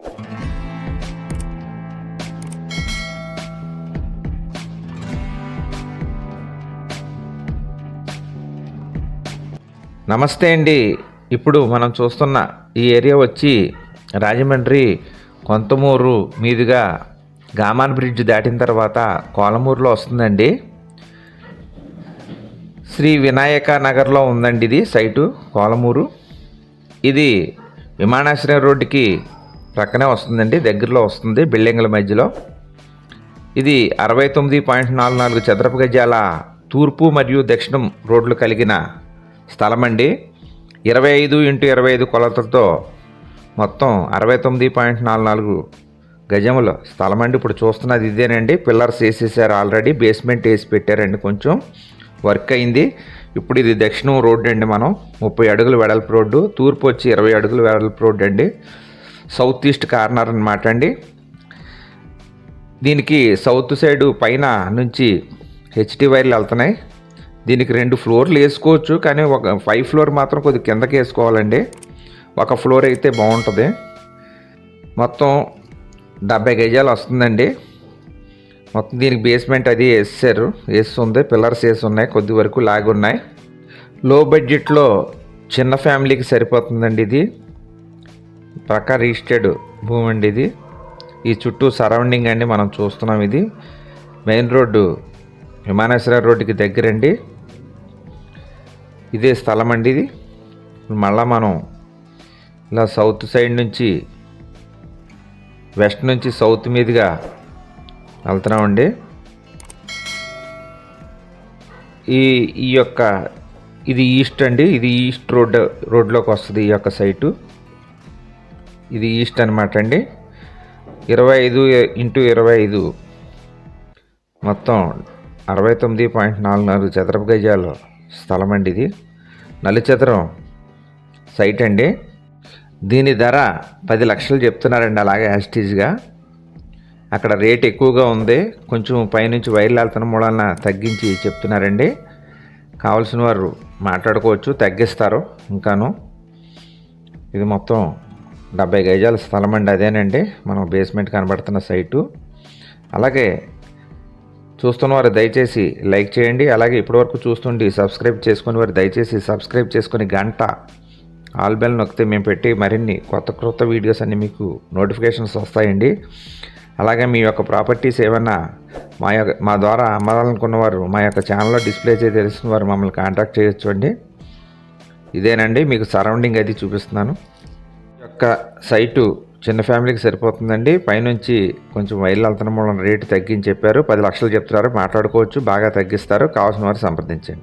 నమస్తే అండి. ఇప్పుడు మనం చూస్తున్న ఈ ఏరియా వచ్చి రాజమండ్రి కొంతమూరు మీదుగా గామాన్ బ్రిడ్జ్ దాటిన తర్వాత కోలమూరులో వస్తుందండి. శ్రీ వినాయక నగర్లో ఉందండి ఇది సైటు కోలమూరు. ఇది విమానాశ్రయం రోడ్డుకి ప్రక్కనే వస్తుందండి దగ్గరలో వస్తుంది బిల్డింగ్ల మధ్యలో. ఇది అరవై తొమ్మిది పాయింట్ నాలుగు నాలుగు చదరపు గజాల తూర్పు మరియు దక్షిణం రోడ్లు కలిగిన స్థలం అండి ఇరవై ఐదు ఇంటూ ఇరవై ఐదు కొలతలతో మొత్తం అరవై తొమ్మిది పాయింట్ నాలుగు నాలుగు గజములు స్థలం అండి ఇప్పుడు చూస్తున్నది ఇదేనండి. పిల్లర్స్ వేసేసారు ఆల్రెడీ బేస్మెంట్ వేసి పెట్టారండి కొంచెం వర్క్ అయింది. ఇప్పుడు ఇది దక్షిణం రోడ్డు అండి మనం ముప్పై అడుగుల వెడల్పు రోడ్డు తూర్పు వచ్చి ఇరవై అడుగులు వెడల్పు రోడ్డు అండి సౌత్ ఈస్ట్ కార్నర్ అనమాట అండి. దీనికి సౌత్ సైడ్ పైన నుంచి హెచ్డి వైర్లు వెళ్తున్నాయి. దీనికి రెండు ఫ్లోర్లు వేసుకోవచ్చు కానీ ఒక ఫైవ్ ఫ్లోర్ మాత్రం కొద్దిగా కిందకి వేసుకోవాలండి. ఒక ఫ్లోర్ అయితే బాగుంటుంది. మొత్తం డెబ్బై గజాలు వస్తుందండి. మొత్తం దీనికి బేస్మెంట్ అది వేసారు వేస్తుంది పిల్లర్స్ వేసి ఉన్నాయి కొద్ది వరకు లాగున్నాయి. లో బడ్జెట్లో చిన్న ఫ్యామిలీకి సరిపోతుందండి ఇది. ప్రకా రిజిస్టర్డ్ భూమి అండి ఇది. ఈ చుట్టూ సరౌండింగ్ అండి మనం చూస్తున్నాం ఇది. మెయిన్ రోడ్డు విమానేశ్వర రోడ్డుకి దగ్గరండి. ఇదే స్థలం అండి ఇది. మళ్ళా మనం ఇలా సౌత్ సైడ్ నుంచి వెస్ట్ నుంచి సౌత్ మీదుగా వెళ్తున్నామండి. ఈ ఈ యొక్క ఇది ఈస్ట్ అండి. ఇది ఈస్ట్ రోడ్ రోడ్లోకి వస్తుంది ఈ యొక్క సైటు. ఇది ఈస్ట్ అనమాట అండి. ఇరవై ఐదు ఇంటూ ఇరవై ఐదు. మొత్తం అరవై తొమ్మిది పాయింట్ నాలుగు నాలుగు చదరపు గజాలు స్థలం అండి ఇది. నలుచదరం సైట్ అండి. దీని ధర పది లక్షలు చెప్తున్నారండి అలాగే యాస్టీజ్గా. అక్కడ రేట్ ఎక్కువగా ఉంది. కొంచెం పైనుంచి వైర్లు వెళ్తున్న మూలన తగ్గించి చెప్తున్నారండి. కావాల్సిన వారు మాట్లాడుకోవచ్చు తగ్గిస్తారు ఇంకాను. ఇది మొత్తం డెబ్బై గజాల స్థలం అండి అదేనండి. మనం బేస్మెంట్ కనబడుతున్న సైటు అలాగే చూస్తున్న వారు దయచేసి లైక్ చేయండి. అలాగే ఇప్పటివరకు చూస్తుండి సబ్స్క్రైబ్ చేసుకుని వారు దయచేసి సబ్స్క్రైబ్ చేసుకుని గంట ఆల్ బెల్ నొక్కితే మేము పెట్టి మరిన్ని కొత్త కొత్త వీడియోస్ అన్ని మీకు నోటిఫికేషన్స్ వస్తాయండి. అలాగే మీ యొక్క ప్రాపర్టీస్ ఏమన్నా మా యొక్క మా ద్వారా అమ్మాలనుకున్న వారు మా యొక్క ఛానల్లో డిస్ప్లే చేసి తెలిసిన వారు మమ్మల్ని కాంటాక్ట్ చేయొచ్చు అండి ఇదేనండి మీకు సరౌండింగ్ అది చూపిస్తున్నాను. యొక్క సైటు చిన్న ఫ్యామిలీకి సరిపోతుందండి. పైనుంచి కొంచెం వైర్లు వెళ్తున్న రేటు తగ్గించి చెప్పారు. పది లక్షలు చెప్తున్నారు. మాట్లాడుకోవచ్చు. బాగా తగ్గిస్తారు. కావాల్సిన వారు సంప్రదించండి.